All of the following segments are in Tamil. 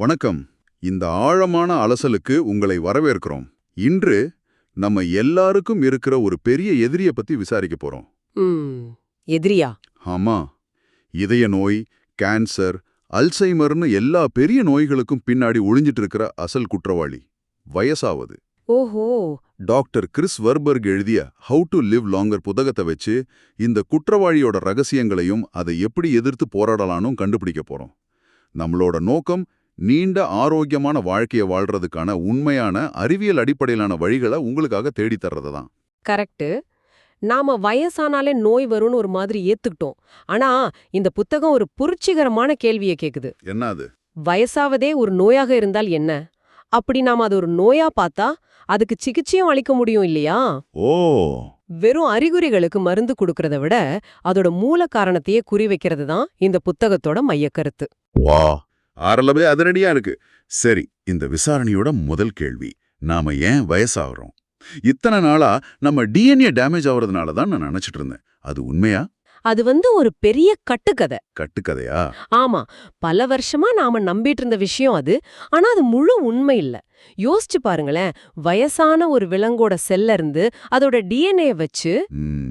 வணக்கம். இந்த ஆழமான அலசலுக்கு உங்களை வரவேற்கிறோம். இன்று நம்ம எல்லாருக்கும் இருக்கிற ஒரு பெரிய எதிரிய பத்தி விசாரிக்க போறோம். எதிரியா? ஆமா. இதய நோய் கேன்சர் அல்சைமர்னு எல்லா பெரிய நோய்களுக்கும் பின்னாடி ஒளிஞ்சிட்டு இருக்கிற அசல் குற்றவாளி. வயசாவது. ஓஹோ. டாக்டர் கிறிஸ் வர்பர்க் எழுதிய ஹவு டு லிவ் லாங்கர் புத்தகத்தை வச்சு இந்த குற்றவாளியோட ரகசியங்களையும் அதை எப்படி எதிர்த்து போராடலானும் கண்டுபிடிக்க போறோம். நம்மளோட நோக்கம் நீண்ட ஆரோக்கியமான வாழ்க்கைய வாழ்றதுக்கான உண்மையான அறிவியல் அடிப்படையிலான வழிகளை உங்களுக்காக தேடித் தர்றது தான் கரெக்ட் நாம வயசானாலே நோய் வரும்னு ஒரு மாதிரி ஏத்துக்கிட்டோம். ஆனா இந்த புத்தகம் ஒரு புரட்சிகரமான கேள்வியை கேக்குது. என்ன அது? வயசாவதே ஒரு நோயாக இருந்தால் என்ன? அப்படி நாம அது ஒரு நோயா பார்த்தா அதுக்கு சிகிச்சையும் அளிக்க முடியும் இல்லையா? ஓ! வெறும் அறிகுறிகளுக்கு மருந்து கொடுக்கறத விட அதோட மூல காரணத்தையே குறிவைக்கிறது தான் இந்த புத்தகத்தோட மையக்கருத்து. வா ஆரம்பமே அதிரடியா இருக்கு. சரி இந்த விசாரணையோட முதல் கேள்வி நாம ஏன் வயசாகிறோம்? இத்தனை நாளா நம்ம டிஎன்ஏ டேமேஜ் ஆகுறதுனால தான் நான் நினைச்சிட்டு இருந்தேன். அது உண்மையா? அது வந்து ஒரு பெரிய கட்டுக்கதை. கட்டுக்கதையா? ஆமா பல வருஷமா நாம நம்பிட்டு இருந்த விஷயம் அது. ஆனா அது முழு உண்மை இல்ல. யோசிச்சு பாருங்களேன் வயசான ஒரு விலங்கோட செல்ல இருந்து அதோட டிஎன்ஏ வச்சு ம்,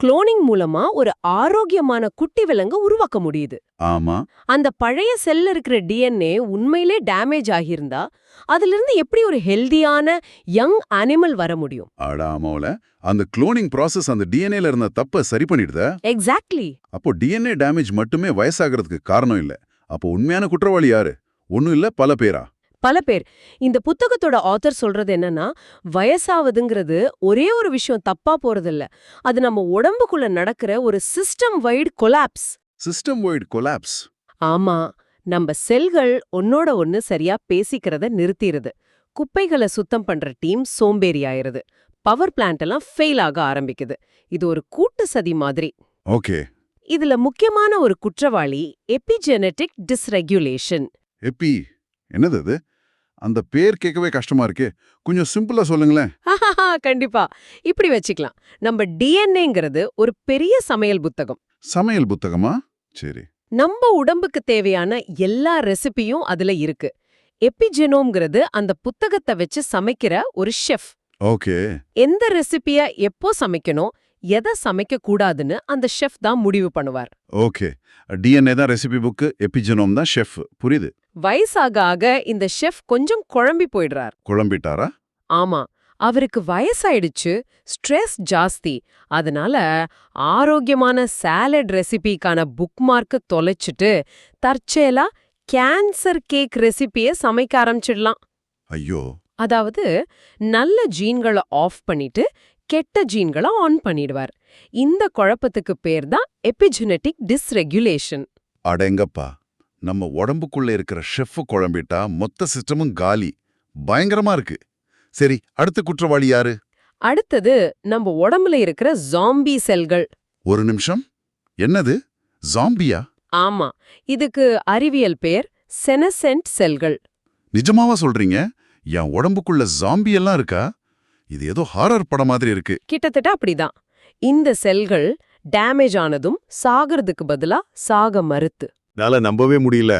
குளோனிங் மூலமா ஒரு ஆரோக்கியமான குட்டி விலங்க உருவாக்க முடியுது. ஆமா. அந்த பழைய செல்ல இருக்கிற டிஎன்ஏ உண்மையிலே டேமேஜ் ஆகியிருந்தா அதிலிருந்து எப்படி ஒரு ஹெல்தியான யங் அனிமல் வர முடியும்? ஆடாமோல அந்த குளோனிங் process அந்த டிஎன்ஏல இருந்த தப்ப சரி பண்ணிடுதா? எக்ஸாக்ட்லி அப்போ டிஎன்ஏ டேமேஜ் மட்டுமே வயசாகிறதுக்கு காரணம் இல்ல. அப்போ உண்மையான குற்றவாளி யாரு? ஒண்ணும் இல்ல பல பேரா? பல பேர். இந்த புத்தகத்தோட ஆத்தர் சொல்றது என்னன்னா வயசாவதுங்கிறது ஒரே ஒரு விஷயம் தப்பா போறதில்ல. அது நம்ம உடம்புக்குள்ள நடக்கிற ஒரு system wide collapse system wide collapse ஆமா நம்ம செல்கள் ஒன்னோட ஒன்னு சரியா பேசிக்கிறத நிறுத்திடுது குப்பைகளை சுத்தம் பண்ற டீம் சோம்பேறி ஆயிருது. பவர் பிளான்ட் எல்லாம் ஃபெயில் ஆக ஆரம்பிக்குது. இது ஒரு கூட்டு சதி மாதிரி. ஓகே. இதுல முக்கியமான ஒரு குற்றவாளி எபிஜெனடிக் டிஸ்ரெகுலேஷன் எப்பி என்னது அது? அந்த பேர் கேட்கவே கஷ்டமா இருக்கே. கொஞ்சம் சிம்பிளா சொல்லுங்களேன். கண்டிப்பா. இப்படி வச்சுக்கலாம். நம்ம டிஎன்ஏங்கிறது ஒரு பெரிய சமையல் புத்தகம். சமையல் புத்தகமா? சரி. நம்ம உடம்புக்கு தேவையான எல்லா ரெசிபியும் அதுல இருக்கு. எபிஜெனோம்ங்கிறது அந்த புத்தகத்தை வச்சு சமைக்கிற ஒரு ஷெஃப். ஓகே. எந்த ரெசிபிய எப்போ சமைக்கணும் எதை சமைக்க கூடாதுன்னு அந்த ஷெஃப் தான் முடிவு பண்ணுவார். ஓகே. டிஎன்ஏ தான் ரெசிபி புக்கு எபிஜெனோம் தான் ஷெஃப். புரியுது? வயசாக ஆக இந்த ஷெஃப் கொஞ்சம் குழம்பி போயிடுறார். குழம்பிட்டாரா? ஆமா அவருக்கு வயசாயிடுச்சு ஸ்ட்ரெஸ் ஜாஸ்தி. அதனால ஆரோக்கியமான சாலட் ரெசிபிக்கான புக்மார்க்க தொலைச்சிட்டு தற்செயலா கேன்சர் கேக் ரெசிபிய சமைக்க ஆரம்பிச்சிடலாம். ஐயோ. அதாவது நல்ல ஜீன்களை ஆஃப் பண்ணிட்டு கெட்ட ஜீன்களை ஆன் பண்ணிடுவார். இந்த குழப்பத்துக்கு பேர் தான் எபிஜெனடிக் டிஸ்ரெகுலேஷன் அடேங்கப்பா நம்ம உடம்புக்குள்ள இருக்கிற ஷெஃப் குழம்பிட்டா மொத்த சிஸ்டமும் காலி. பயங்கரமா இருக்கு. சரி அடுத்த குற்றவாளி யாரு? அடுத்தது நம்ம உடம்புல இருக்கிற ஜாம்பி செல்கள். ஒரு நிமிஷம். என்னது? ஜாம்பியா ஆமா. இதுக்கு அறிவியல் பேர் செனசென்ட் செல்கள். நிஜமாவா சொல்றீங்க? என் உடம்புக்குள்ள ஜாம்பி எல்லாம் இருக்கா? இது ஏதோ ஹாரர் படம் மாதிரி இருக்கு. கிட்டத்தட்ட அப்படிதான். இந்த செல்கள் டேமேஜ் ஆனதும் சாகிறதுக்கு பதிலா சாக மறுத்து. என்னால நம்பவே முடியல.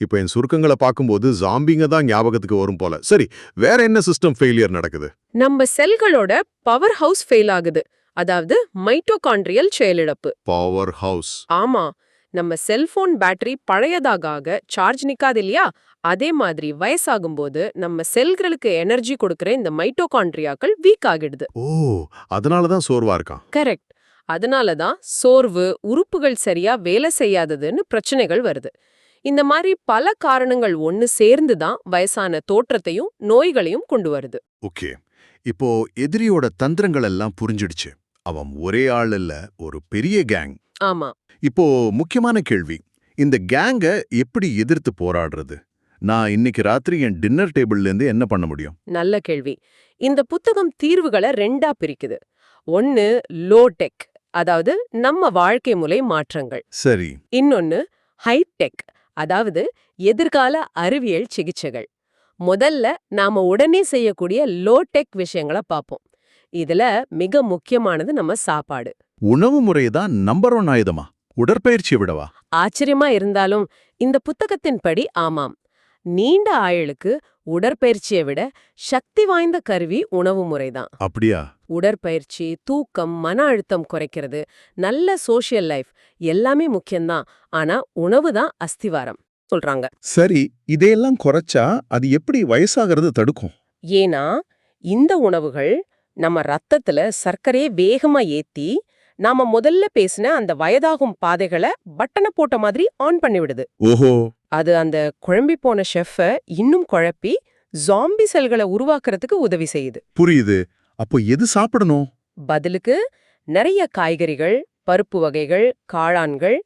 இப்ப என் சுருக்கங்களை பார்க்கும்போது ஜாம்பிங்க தான் ஞாபகத்துக்கு வரும் போல. சரி வேற என்ன சிஸ்டம் ஃபெயிலியர் நடக்குது? நம்ம செல்களோட பவர் ஹவுஸ் ஃபெயில் ஆகுது. அதாவது மைட்டோகாண்ட்ரியல் செயலிழப்பு. பவர் ஹவுஸ் ஆமா நம்ம செல்போன் பேட்டரி பழையதாக ஆக சார்ஜ் நிக்காது இல்லையா? அதே மாதிரி வயசாகும்போது நம்ம செல்களுக்கு எனர்ஜி கொடுக்கிற இந்த மைட்டோகாண்ட்ரியாக்கள் வீக் ஆகிடுது. ஓ அதனால தான் சோர்வா இருக்கான். கரெக்ட் அதனால தான் சோர்வு உறுப்புகள் சரியா வேலை செய்யாததுன்னு பிரச்சனைகள் வருது. இந்த மாதிரி பல காரணங்கள் ஒன்னு சேர்ந்து தான் வயசான தோற்றத்தையும் நோய்களையும் கொண்டு வருது. ஓகே. இப்போ எதிரியோட தந்திரங்கள் எல்லாம் புரிஞ்சிடுச்சு. அவன் ஒரே ஆள் இல்ல ஒரு பெரிய கேங் ஆமா. இப்போ முக்கியமான கேள்வி. இந்த கேங்க எப்படி எதிர்த்து போராடுறது? நான் இன்னைக்கு ராத்திரி என் டின்னர் டேபிள்ல இருந்து என்ன பண்ண முடியும்? நல்ல கேள்வி. இந்த புத்தகம் தீர்வுகளை ரெண்டா பிரிக்குது. ஒன்னு லோ டெக் அதாவது நம்ம வாழ்க்கை முறை மாற்றங்கள். சரி. இன்னொன்னு ஹைடெக் அதாவது எதிர்கால அறிவியல் சிகிச்சைகள். முதல்ல நாம உடனே செய்யக்கூடிய லோ டெக் விஷயங்களை பார்ப்போம். இதுல மிக முக்கியமானது நம்ம சாப்பாடு. உணவு முறை தான் நம்பர் ஒன் ஆயுதமா? உடற்பயிற்சியை விடவா? ஆச்சரியமா இருந்தாலும் இந்த புத்தகத்தின்படி ஆமாம். நீண்ட ஆயுளுக்கு உடற்பயிற்சியை விட சக்தி வாய்ந்த கருவி உணவு முறைதான். அப்படியா? உடற்பயிற்சி தூக்கம் மன அழுத்தம் குறைக்கிறது நல்ல சோஷியல் லைஃப் எல்லாமே முக்கியம்தான். ஆனா உணவு தான் அஸ்திவாரம் சொல்றாங்க. சரி இதையெல்லாம் குறைச்சா அது எப்படி வயசாகிறது தடுக்கும்? ஏன்னா இந்த உணவுகள் நம்ம ரத்தத்துல சர்க்கரையை வேகமா ஏத்தி நாம முதல்ல பேசின அந்த வயதாகும் பாதைகளை பட்டனை போட்ட மாதிரி ஆன் பண்ணி விடுது. ஓஹோ. அது அந்த குழம்பி போன ஷெஃப்பை இன்னும் குழப்பி ஜாம்பி செல்களை உருவாக்குறதுக்கு உதவி செய்யுது. புரியுது. அப்போ எது சாப்பிடணும்? பதிலுக்கு நிறைய காய்கறிகள் பருப்பு வகைகள் காளான்கள்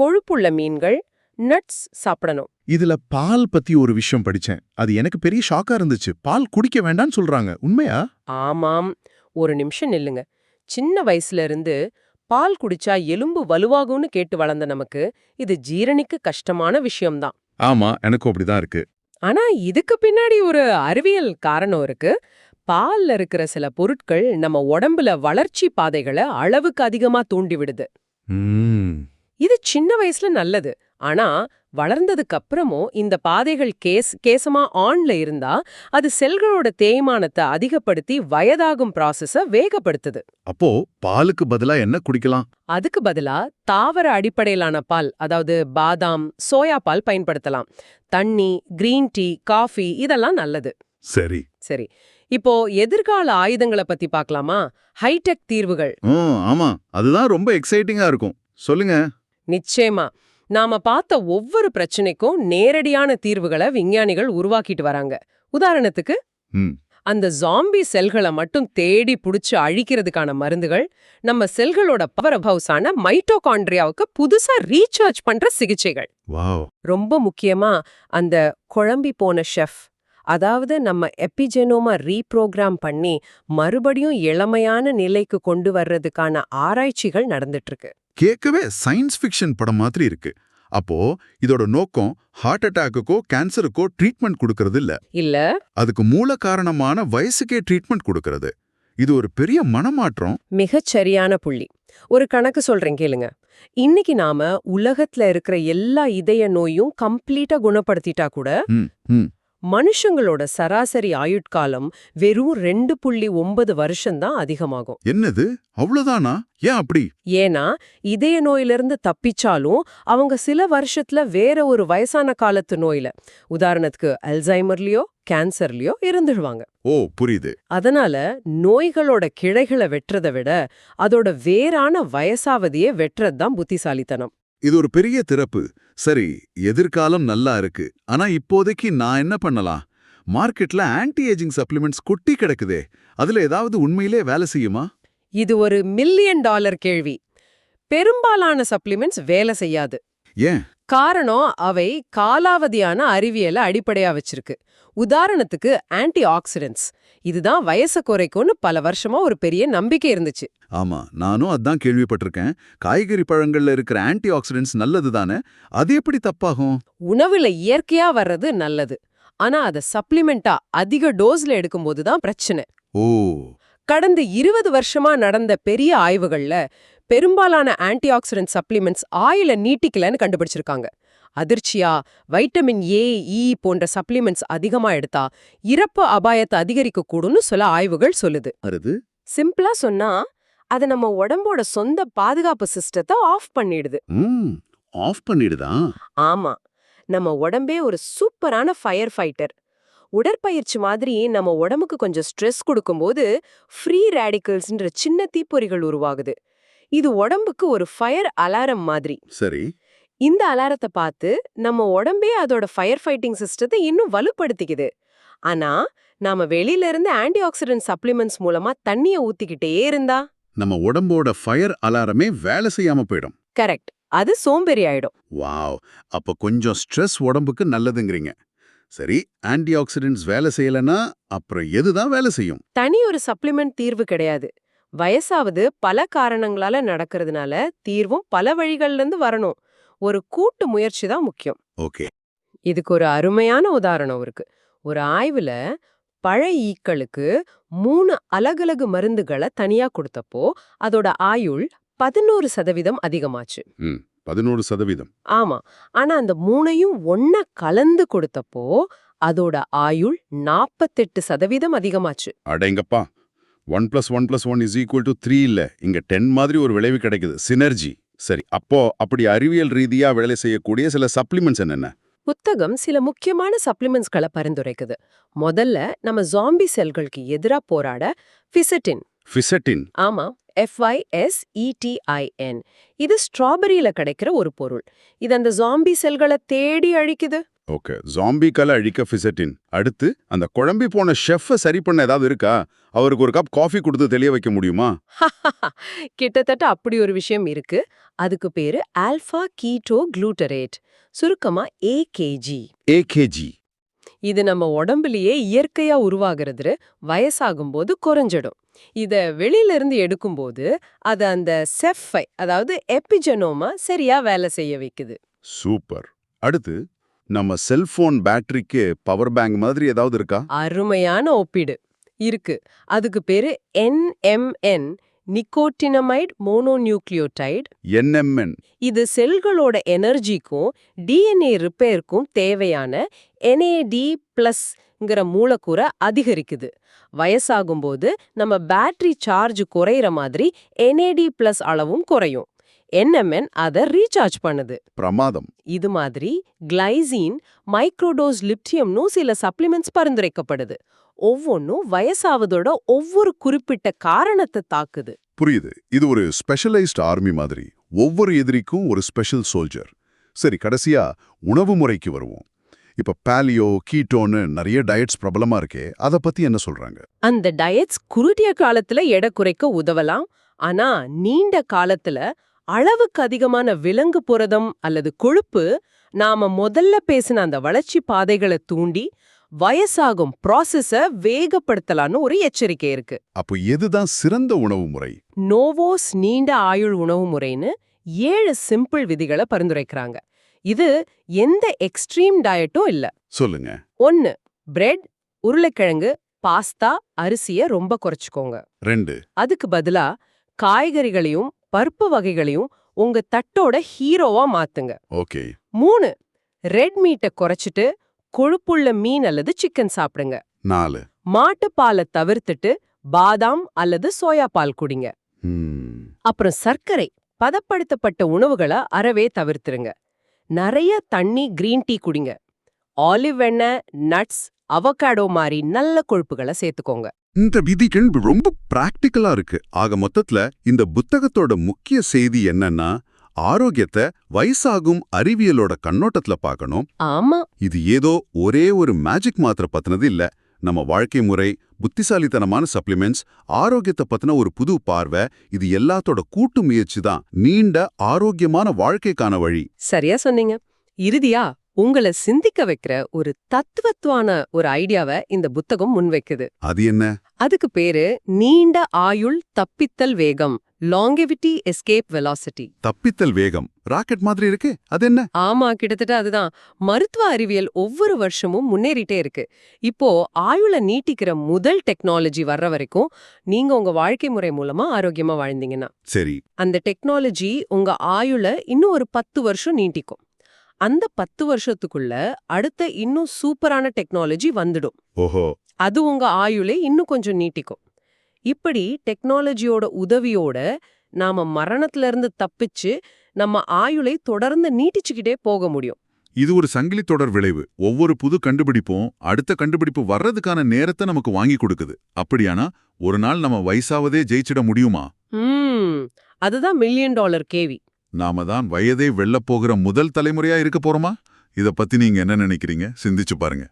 கொழுப்புள்ள மீன்கள் நட்ஸ் சாப்பிடணும். இதுல பால் பத்தி ஒரு விஷயம் படிச்சேன். அது எனக்கு பெரிய ஷாக்கா இருந்துச்சு. பால் குடிக்க வேண்டாம்னு சொல்றாங்க. உண்மையா? ஆமாம். ஒரு நிமிஷம் நில்லுங்க. சின்ன வயசுல இருந்து பால் குடிச்சா எலும்பு வலுவாகும்னு கேட்டு வளர்ந்த நமக்கு இது ஜீரணிக்க கஷ்டமான விஷயம்தான். ஆமா எனக்கும் அப்படிதான் இருக்கு. ஆனா இதுக்கு பின்னாடி ஒரு அறிவியல் காரணம் இருக்கு. பால்ல இருக்கிற சில பொருட்கள் நம்ம உடம்புல வளர்ச்சி பாதைகளை அளவுக்கு அதிகமா தூண்டி விடுது. இது சின்ன வயசுல நல்லது. ஆனா வளர்ந்ததுக்கு அப்புறமும் இந்த பாதைகள் கேஸ் கேசமா ஆன்ல இருந்தா அது செல்களோட தேய்மானத்தை அதிகப்படுத்தி வயதாகும் ப்ராசஸ வேகப்படுத்துது. அப்போ பாலுக்கு பதிலா என்ன குடிக்கலாம்? அதுக்கு பதிலா தாவர அடிப்படையிலான பால் அதாவது பாதாம் சோயா பால் பயன்படுத்தலாம். தண்ணி கிரீன் டீ காஃபி இதெல்லாம் நல்லது. சரி. சரி. இப்போ எதிர்கால ஆயுதங்களை பத்தி பார்க்கலாமா? ஹைடெக் தீர்வுகள். ஆமா. அதுதான் ரொம்ப எக்ஸைட்டிங்கா இருக்கும். சொல்லுங்க. நிச்சயமா. நாம பார்த்த ஒவ்வொரு பிரச்சனைக்கும் நேரடியான தீர்வுகளை விஞ்ஞானிகள் உருவாக்கிட்டு வராங்க. உதாரணத்துக்கு. அந்த ஜாம்பி செல்களை மட்டும் தேடி புடிச்சு அழிக்கிறதுக்கான மருந்துகள் நம்ம செல்களோட பவர் ஹவுஸான மைட்டோகாண்ட்ரியாவுக்கு புதுசா ரீசார்ஜ் பண்ற சிகிச்சைகள். ரொம்ப முக்கியமா அந்த குழம்பி போன ஷெஃப் அதாவது நம்ம எபிஜெனோமா ரீப்ரோக்ராம் பண்ணி மறுபடியும் இளமையான நிலைக்கு கொண்டு வர்றதுக்கான ஆராய்ச்சிகள் நடந்துட்டு இருக்கு. கேட்கவே சயின்ஸ் ஃபிக்ஷன் படம் மாதிரி இருக்கு. அப்போ இதோட நோக்கம் ஹார்ட் அட்டாக்குக்கோ கேன்சருக்கோ ட்ரீட்மெண்ட் கொடுக்கறது இல்ல. இல்ல. அதுக்கு மூல காரணமான வயசுக்கே ட்ரீட்மெண்ட் கொடுக்கறது. இது ஒரு பெரிய மனமாற்றம். மிகச் சரியான புள்ளி. ஒரு கணக்கு சொல்றேன் கேளுங்க. இன்னைக்கு நாம உலகத்துல இருக்கிற எல்லா இதய நோயும் கம்ப்ளீட்டா குணப்படுத்திட்டா கூட. மனுஷங்களோட சராசரி ஆயுட்காலம் வெறும் ரெண்டு புள்ளி ஒன்பது வருஷம்தான் அதிகமாகும். என்னது? அவ்வளவுதானா? ஏன் அப்படி? ஏன்னா இதய நோயிலிருந்து தப்பிச்சாலும் அவங்க சில வருஷத்துல வேற ஒரு வயசான காலத்து நோயில உதாரணத்துக்கு அல்சைமர்லயோ கேன்சர்லயோ இருந்துடுவாங்க ஓ புரியுது. அதனால நோய்களோட கிளைகளை வெட்டுறதை விட அதோட வேறான வயசாவதியே வெட்டுறது தான் புத்திசாலித்தனம். இது ஒரு பெரிய திறப்பு. சரி எதிர்காலம் நல்லா இருக்கு. ஆனா இப்போதைக்கு நான் என்ன பண்ணலாம்? மார்க்கெட்ல ஆன்டி ஏஜிங் சப்ளிமெண்ட்ஸ் கொட்டி கிடக்குதே. அதுல ஏதாவது உண்மையிலே வேலை செய்யுமா? இது ஒரு மில்லியன் டாலர் கேள்வி. பெரும்பாலான சப்ளிமெண்ட்ஸ் வேலை செய்யாது. ஏன்? காரணம் அவை காலாவதியான அறிவியலை அடிப்படையா வச்சிருக்கு. உதாரணத்துக்கு ஆன்டி ஆக்சிடென்ட்ஸ் இதுதான் வயசை குறைக்கும்னு பல வருஷமா ஒரு பெரிய நம்பிக்கை இருந்துச்சு. ஆமா நானும் அதான் கேள்விப்பட்டிருக்கேன். காய்கறி பழங்கள்ல இருக்கிற ஆன்டி ஆக்சிடென்ட்ஸ் நல்லது தானே? அது எப்படி தப்பாகும்? உணவுல இயற்கையா வர்றது நல்லது. ஆனா அத சப்ளிமெண்டா அதிக டோஸ்ல எடுக்கும்போது தான் பிரச்சனை. ஓ கடந்த இருபது வருஷமா நடந்த பெரிய ஆய்வுகள்ல பெரும்பாலான ஆன்டி ஆக்சிடென்ட் சப்ளிமெண்ட்ஸ் ஆயில நீட்டிக்கலன்னு கண்டுபிடிச்சிருக்காங்க. அதிர்ச்சியா வைட்டமின் ஏ இ போன்ற சப்ளிமெண்ட்ஸ் அதிகமா எடுத்தா இறப்பு அபாயத்தை அதிகரிக்க கூடும்னு சில ஆய்வுகள் சொல்லுது. சிம்பிளா சொன்னா அது நம்ம உடம்போட சொந்த பாதுகாப்பு சிஸ்டத்தை ஆஃப் பண்ணிடுது. ஆஃப் பண்ணிடுதான் ஆமா. நம்ம உடம்பே ஒரு சூப்பரான ஃபயர் ஃபைட்டர். உடற்பயிற்சி மாதிரி நம்ம உடம்புக்கு கொஞ்சம் ஸ்ட்ரெஸ் கொடுக்கும்போது ஃப்ரீ ரேடிக்கல்ஸ்ன்ற சின்ன தீப்பொறிகள் உருவாகுது. இது உடம்புக்கு ஒரு ஃபயர் அலாரம் மாதிரி. சரி. இந்த அலாரத்தை பார்த்து நம்ம உடம்பே அதோட ஃபயர் ஃபைட்டிங் சிஸ்டத்தை இன்னும் வலுப்படுத்திக்குது. ஆனா நாம வெளியில இருந்து ஆன்டி ஆக்சிடென்ட் சப்ளிமெண்ட்ஸ் மூலமா தண்ணிய ஊத்திக்கிட்டே இருந்தா? நம்ம உடம்போட ஃபயர் அலாரமே வேலை செய்யாம போயிடும். கரெக்ட் அது சோம்பேறி ஆயிடும். வாவ் அப்ப கொஞ்சம் ஸ்ட்ரெஸ் உடம்புக்கு நல்லதுங்கிறீங்க. சரி ஆன்டி ஆக்சிடென்ட்ஸ் வேலை செய்யலனா அப்புறம் எதுதான் வேலை செய்யும்? தனி ஒரு சப்ளிமெண்ட் தீர்வு கிடையாது. வயசாவது பல காரணங்களால நடக்கிறதுனால தீர்வும் பல வழிகள்ல இருந்து வரணும். ஒரு கூட்டு முயற்சி தான் முக்கியம். ஓகே. இதுக்கு ஒரு அருமையான உதாரணம் இருக்கு. ஒரு ஆய்வுல பழ ஈக்களுக்கு மூணு அலகலகு மருந்துகளை தனியா கொடுத்தப்போ அதோட ஆயுள் பதினோரு சதவீதம் அதிகமாச்சு. பதினோரு சதவீதம். ஆமா. ஆனா அந்த மூணையும் ஒண்ணா கலந்து கொடுத்தப்போ அதோட ஆயுள் நாற்பத்தெட்டு சதவீதம் அதிகமாச்சு. அடேங்கப்பா one plus one plus one is equal to three இல்ல. இங்க டென் மாதிரி ஒரு விளைவு கிடைக்குது. சினர்ஜி. சரி அப்போ அப்படி அறிவியல் ரீதியா வேலை செய்யக்கூடிய சில சப்ளிமெண்ட்ஸ் என்னென்ன? புத்தகம் சில முக்கியமான சப்ளிமெண்ட்ஸ்களை பரிந்துரைக்குது. முதல்ல நம்ம ஜாம்பி செல்களுக்கு எதிரா போராட ஃபிசட்டின் ஃபிசட்டின் ஆமா. எஃப்ஐஎஸ்இடிஐஎன் இது ஸ்ட்ராபெரியில கிடைக்கிற ஒரு பொருள். இது அந்த ஜாம்பி செல்களை தேடி அழிக்குது. ஓகே. ஜாம்பிக்கால அழிக்க ஃபிசட்டின் அடுத்து அந்த குழம்பி போன ஷெஃப்பை சரி பண்ண ஏதாவது இருக்கா? அவருக்கு ஒரு கப் காஃபி கொடுத்து தெளிய வைக்க முடியுமா? கிட்டத்தட்ட அப்படி ஒரு விஷயம் இருக்கு. அதுக்கு பேரு ஆல்பா கீட்டோ குளூட்டரேட் சுருக்கமா ஏகேஜி ஏகேஜி இது நம்ம உடம்புலயே இயற்கையா உருவாகிறது வயசாகும்போது குறைஞ்சிடும். இத வெளியில இருந்து எடுக்கும்போது அது அந்த செஃப்பை அதாவது எபிஜெனோமா சரியா வேலை செய்ய வைக்குது. சூப்பர். அடுத்து நம்ம செல்போன் பேட்டரிக்கு பவர் பேங்க் மாதிரி ஏதாவது இருக்கா? அருமையான ஒப்பீடு. இருக்கு. அதுக்கு பேரு என்எம்என் நிக்கோட்டினமைட் மோனோநியூக்ளியோடைடு. என்எம்என். இது செல்களோட எனர்ஜிக்கும் டிஎன்ஏ ரிப்பேருக்கும் தேவையான என்ஏடி பிளஸ்ங்கிற மூலக்கூறை அதிகரிக்குது. வயசாகும்போது நம்ம பேட்டரி சார்ஜ் குறையிற மாதிரி என்ஏடி பிளஸ் அளவும் குறையும். என்எம்என் அதை ரீசார்ஜ் பண்ணுது? பிரமாதம். இது மாதிரி கிளைசின் மைக்ரோடோஸ் லிப்டியம்னும் சில சப்ளிமெண்ட்ஸ் பரிந்துரைக்கப்படுது. ஒவ்வொன்றும் வயசாவதோட ஒவ்வொரு குறிப்பிட்ட காரணத்தை தாக்குது. புரியுது. இது ஒரு ஸ்பெஷலைஸ்ட் ஆர்மி மாதிரி. ஒவ்வொரு எதிரிக்கும் ஒரு ஸ்பெஷல் சோல்ஜர் சரி கடைசியா உணவு முறைக்கு வருவோம். இப்ப பாலியோ கீட்டோன்னு நிறைய டயட்ஸ் பிரபலமா இருக்கே அத பத்தி என்ன சொல்றாங்க? அந்த டயட்ஸ் குறுகிய காலத்துல எடை குறைக்க உதவலாம். ஆனா நீண்ட காலத்துல அளவுக்கு அதிகமான விலங்கு புரதம் அல்லது கொழுப்பு நாம முதல்ல பேசின அந்த வளர்ச்சி பாதைகளை தூண்டி வயசாகும் ப்ராசஸ வேகப்படுத்தலான்னு ஒரு எச்சரிக்கை இருக்கு. அப்போ எதுதான் சிறந்த உணவு முறை? நோவோஸ் நீண்ட ஆயுள் உணவு முறைன்னு ஏழு சிம்பிள் விதிகளை பரிந்துரைக்கிறாங்க. இது எந்த எக்ஸ்ட்ரீம் டயட்டும் இல்ல. சொல்லுங்க. ஒன்னு பிரெட் உருளைக்கிழங்கு பாஸ்தா அரிசிய ரொம்ப குறைச்சுக்கோங்க. ரெண்டு. அதுக்கு பதிலா காய்கறிகளையும் பருப்பு வகைகளையும் உங்க தட்டோட ஹீரோவா மாத்துங்க. ஓகே. மூணு ரெட் மீட்டை குறைச்சிட்டு கொழுப்புள்ள மீன் அல்லது சிக்கன் சாப்பிடுங்க. நாலு. மாட்டுப்பாலை தவிர்த்துட்டு பாதாம் அல்லது சோயா பால் குடிங்க. அப்புறம் சர்க்கரை பதப்படுத்தப்பட்ட உணவுகளை அறவே தவிர்த்துருங்க. நிறைய தண்ணி கிரீன் டீ குடிங்க. ஆலிவ் எண்ணெய் நட்ஸ் அவகாடோ மாதிரி நல்ல கொழுப்புகளை சேர்த்துக்கோங்க. இந்த விதிகள் ரொம்ப பிராக்டிக்கலா இருக்கு. ஆக மொத்தத்துல இந்த புத்தகத்தோட முக்கிய செய்தி என்னன்னா ஆரோக்கியத்தை வயசாகும் அறிவியலோட கண்ணோட்டத்துல பார்க்கணும். ஆமா. இது ஏதோ ஒரே ஒரு மேஜிக் மாத்திரை பத்தினது இல்ல. நம்ம வாழ்க்கை முறை புத்திசாலித்தனமான சப்ளிமெண்ட்ஸ் ஆரோக்கியத்தை பத்தின ஒரு புது பார்வை இது எல்லாத்தோட கூட்டு முயற்சி தான். நீண்ட ஆரோக்கியமான வாழ்க்கைக்கான வழி. சரியா சொன்னீங்க. இறுதியா உங்களை சிந்திக்க வைக்கிற ஒரு தத்துவத்துவான ஒரு ஐடியாவை இந்த புத்தகம் முன்வைக்குது. அது என்ன? அதுக்கு பேரு நீண்ட ஆயுள் தப்பித்தல் வேகம் லாங்கெவிட்டி எஸ்கேப் வெலாசிட்டி தப்பித்தல் வேகம். ராக்கெட் மாதிரி இருக்கு. அது என்ன? ஆமா கிட்டத்தட்ட அதுதான். மருத்துவ அறிவியல் ஒவ்வொரு வருஷமும் முன்னேறிட்டே இருக்கு. இப்போ ஆயுள நீட்டிக்கிற முதல் டெக்னாலஜி வர்ற வரைக்கும் நீங்க உங்க வாழ்க்கை முறை மூலமா ஆரோக்கியமா வாழ்ந்தீங்கன்னா சரி. அந்த டெக்னாலஜி உங்க ஆயுள இன்னும் ஒரு பத்து வருஷம் நீட்டிக்கும். அந்த பத்து வருஷத்துக்குள்ள அடுத்த இன்னும் சூப்பரான டெக்னாலஜி வந்துடும். ஓஹோ. அது உங்க ஆயுளை இன்னும் கொஞ்சம் நீட்டிக்கும். இப்படி டெக்னாலஜியோட உதவியோட நாம மரணத்துல இருந்து தப்பிச்சு நம்ம ஆயுளை தொடர்ந்து நீட்டிச்சுக்கிட்டே போக முடியும். இது ஒரு சங்கிலி தொடர் விளைவு. ஒவ்வொரு புது கண்டுபிடிப்பும் அடுத்த கண்டுபிடிப்பு வர்றதுக்கான நேரத்தை நமக்கு வாங்கி கொடுக்குது. அப்படியானா ஒரு நாள் நம்ம வயசாவதே ஜெயிச்சிட முடியுமா? ம். அதுதான் மில்லியன் டாலர் கேவி நாம தான் வயதை வெல்லப் போகிற முதல் தலைமுறையா இருக்க போறோமா? இத பத்தி நீங்க என்ன நினைக்கிறீங்க? சிந்திச்சு பாருங்க.